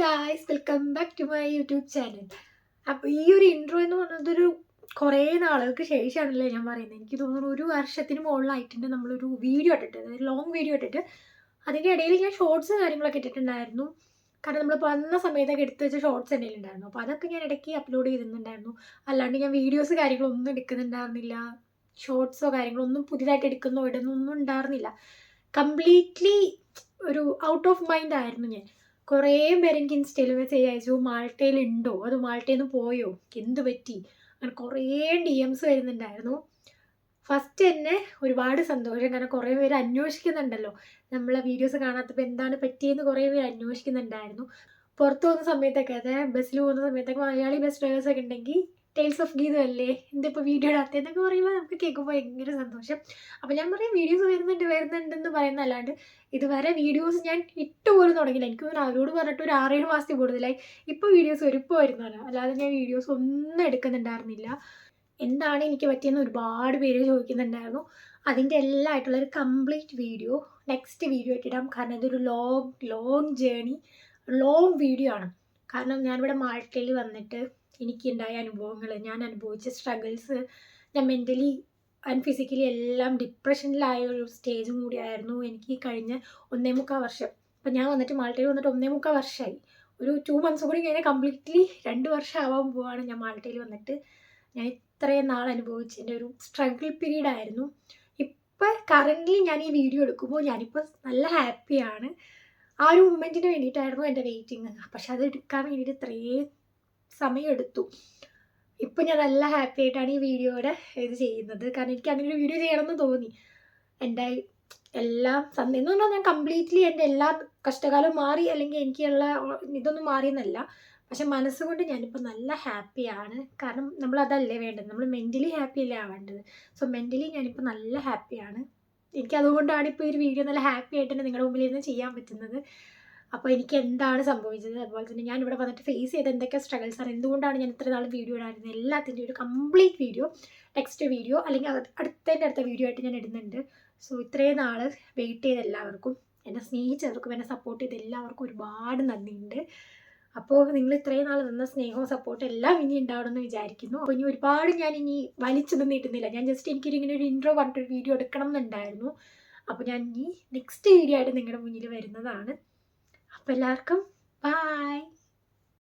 Guys welcome back to my YouTube channel അപ്പോൾ ഈ ഒരു ഇൻട്രോ എന്ന് പറയുന്നത് ഒരു കുറേ നാളുകൾക്ക് ശേഷമാണല്ലോ ഞാൻ പറയുന്നത്. എനിക്ക് തോന്നുന്നു ഒരു വർഷത്തിന് മുകളിലായിട്ടുണ്ട് നമ്മളൊരു വീഡിയോ ഇട്ടിട്ട് അതായത് ലോങ് വീഡിയോ ഇട്ടിട്ട്. അതിന്റെ ഇടയിൽ ഞാൻ ഷോർട്സ് കാര്യങ്ങളൊക്കെ ഇട്ടിട്ടുണ്ടായിരുന്നു. കാരണം നമ്മൾ വന്ന സമയത്തൊക്കെ എടുത്ത് വെച്ച ഷോർട്സ് എന്റെ ഉണ്ടായിരുന്നു അപ്പോൾ അതൊക്കെ ഞാൻ ഇടയ്ക്ക് അപ്ലോഡ് ചെയ്തിട്ടുണ്ടായിരുന്നു. അല്ലാണ്ട് ഞാൻ വീഡിയോസ് കാര്യങ്ങളൊന്നും എടുക്കുന്നുണ്ടായിരുന്നില്ല. ഷോർട്സോ കാര്യങ്ങളോ ഒന്നും പുതിയതായിട്ട് എടുക്കുന്നോ ഇടുന്നൊന്നും ഉണ്ടായിരുന്നില്ല. കംപ്ലീറ്റ്ലി ഒരു ഔട്ട് ഓഫ് മൈൻഡ് ആയിരുന്നു ഞാൻ. കുറേ പേര് എനിക്ക് ഇൻസ്റ്റയിൽ മെസ്സേജ് അയച്ചു. മാൾട്ടയിൽ ഉണ്ടോ? അത് മാൾട്ടയിൽ നിന്ന് പോയോ? എന്ത് പറ്റി? അങ്ങനെ കുറേ ഡി എംസ് വരുന്നുണ്ടായിരുന്നു. ഫസ്റ്റ് തന്നെ ഒരുപാട് സന്തോഷം. കാരണം കുറേ പേര് അന്വേഷിക്കുന്നുണ്ടല്ലോ. നമ്മളെ വീഡിയോസ് കാണാത്തപ്പോൾ എന്താണ് പറ്റിയെന്ന് കുറേ പേര് അന്വേഷിക്കുന്നുണ്ടായിരുന്നു. പുറത്തു പോകുന്ന സമയത്തൊക്കെ അതായത് ബസ്സിൽ പോകുന്ന സമയത്തൊക്കെ മലയാളി ബസ് ഡ്രൈവേഴ്സൊക്കെ ഉണ്ടെങ്കിൽ ടൈൽസ് ഓഫ് ഗീത അല്ലേ? എന്തിപ്പോൾ വീഡിയോ ഇടാത്തതെന്നൊക്കെ പറയുമ്പോൾ നമുക്ക് കേൾക്കുമ്പോൾ ഭയങ്കര സന്തോഷം. അപ്പോൾ ഞാൻ പറയും വീഡിയോസ് വരുന്നുണ്ട് വരുന്നുണ്ടെന്ന് പറയുന്ന അല്ലാണ്ട് ഇതുവരെ വീഡിയോസ് ഞാൻ ഇട്ട് പോലും തുടങ്ങിയില്ല. എനിക്ക് തോന്നുന്നു അവരോട് പറഞ്ഞിട്ട് ഒരു ആറേഴ് മാസത്തിൽ കൂടുതലായി. ഇപ്പോൾ വീഡിയോസ് വരും ഇപ്പോൾ വരുന്നതല്ല അല്ലാതെ ഞാൻ വീഡിയോസ് ഒന്നും എടുക്കുന്നുണ്ടായിരുന്നില്ല. എന്താണ് എനിക്ക് പറ്റിയെന്ന് ഒരുപാട് പേര് ചോദിക്കുന്നുണ്ടായിരുന്നു. അതിന്റെ എല്ലാം ആയിട്ടുള്ള ഒരു കംപ്ലീറ്റ് വീഡിയോ നെക്സ്റ്റ് വീഡിയോ ആയിട്ട് ഇടാം. കാരണം ഇതൊരു long long journey long video ആണ്. കാരണം ഞാനിവിടെ മാൾട്ടയിൽ വന്നിട്ട് എനിക്കുണ്ടായ അനുഭവങ്ങൾ ഞാൻ അനുഭവിച്ച സ്ട്രഗിൾസ് ഞാൻ മെന്റലി ആൻഡ് ഫിസിക്കലി എല്ലാം ഡിപ്രഷനിലായ ഒരു സ്റ്റേജും കൂടിയായിരുന്നു എനിക്ക് കഴിഞ്ഞ ഒന്നേ മുക്കാൽ വർഷം. അപ്പം ഞാൻ വന്നിട്ട് മാൾട്ടയിൽ വന്നിട്ട് ഒന്നേ മുക്കാൽ വർഷമായി ഒരു ടു മന്ത്സ് കൂടി കഴിഞ്ഞാൽ കംപ്ലീറ്റ്ലി രണ്ട് വർഷം ആവാൻ പോവാണ് ഞാൻ മാൾട്ടയിൽ വന്നിട്ട്. ഞാൻ ഇത്രയും നാൾ അനുഭവിച്ചതിന്റെ ഒരു സ്ട്രഗിൾ പീരീഡ് ആയിരുന്നു. ഇപ്പം കറന്റ്ലി ഞാൻ ഈ വീഡിയോ എടുക്കുമ്പോൾ ഞാനിപ്പോൾ നല്ല ഹാപ്പിയാണ് ആ ഒരു മൂമെന്റിന് വേണ്ടിയിട്ടായിരുന്നു എന്റെ വെയിറ്റിങ് പക്ഷെ അത് എടുക്കാൻ വേണ്ടിയിട്ട് ഇത്രയും സമയമെടുത്തു ഇപ്പം ഞാൻ നല്ല ഹാപ്പി ആയിട്ടാണ് ഈ വീഡിയോയുടെ ഇത് ചെയ്യുന്നത്. കാരണം എനിക്ക് അങ്ങനെ ഒരു വീഡിയോ ചെയ്യണമെന്ന് തോന്നി. എന്റെ എല്ലാം സന്ധ്യ എന്ന് പറഞ്ഞാൽ ഞാൻ കംപ്ലീറ്റ്ലി എന്റെ എല്ലാ കഷ്ടകാലവും മാറി അല്ലെങ്കിൽ എനിക്കുള്ള ഇതൊന്നും മാറിയെന്നല്ല. പക്ഷെ മനസ്സുകൊണ്ട് ഞാനിപ്പോൾ നല്ല ഹാപ്പിയാണ് കാരണം നമ്മൾ അതല്ലേ വേണ്ടത്. നമ്മൾ മെന്റലി ഹാപ്പി അല്ലേ ആവേണ്ടത്. സോ മെന്റലി ഞാനിപ്പോൾ നല്ല ഹാപ്പിയാണ് എനിക്ക് അതുകൊണ്ടാണ് ഇപ്പോൾ ഒരു വീഡിയോ നല്ല ഹാപ്പി ആയിട്ട് തന്നെ നിങ്ങളുടെ മുമ്പിൽ ഇരുന്ന് ചെയ്യാൻ പറ്റുന്നത്. അപ്പോൾ എനിക്ക് എന്താണ് സംഭവിച്ചത്? അതുപോലെ തന്നെ ഞാൻ ഇവിടെ വന്നിട്ട് ഫേസ് ചെയ്ത എന്തൊക്കെ സ്ട്രഗിൾസ് ആണ് എന്തുകൊണ്ടാണ് ഞാൻ ഇത്ര നാൾ വീഡിയോ ഇടാറുന്നത് എല്ലാത്തിന്റെ ഒരു കംപ്ലീറ്റ് വീഡിയോ നെക്സ്റ്റ് വീഡിയോ അല്ലെങ്കിൽ അടുത്തതിന്റെ അടുത്ത വീഡിയോ ആയിട്ട് ഞാൻ ഇടുന്നുണ്ട്. സോ ഇത്രയും നാൾ വെയിറ്റ് ചെയ്ത എല്ലാവർക്കും എന്നെ സ്നേഹിച്ചവർക്കും എന്നെ സപ്പോർട്ട് ചെയ്ത എല്ലാവർക്കും ഒരുപാട് നന്ദിയുണ്ട്. അപ്പോൾ നിങ്ങൾ ഇത്രയും നാൾ നിന്ന സ്നേഹവും സപ്പോർട്ടും എല്ലാം ഇനി ഉണ്ടാവണമെന്ന് വിചാരിക്കുന്നു. അപ്പോൾ ഇനി ഒരുപാട് ഞാൻ ഇനി വലിച്ചൊന്നും നീട്ടുന്നില്ല. ഞാൻ ജസ്റ്റ് എനിക്കൊരു ഇങ്ങനെ ഒരു ഇൻട്രോ പറഞ്ഞിട്ടൊരു വീഡിയോ എടുക്കണം എന്നുണ്ടായിരുന്നു. അപ്പോൾ ഞാൻ ഇനി നെക്സ്റ്റ് വീഡിയോ ആയിട്ട് നിങ്ങളുടെ മുന്നിൽ വരുന്നതാണ്. അപ്പോൾ എല്ലാവർക്കും ബായ്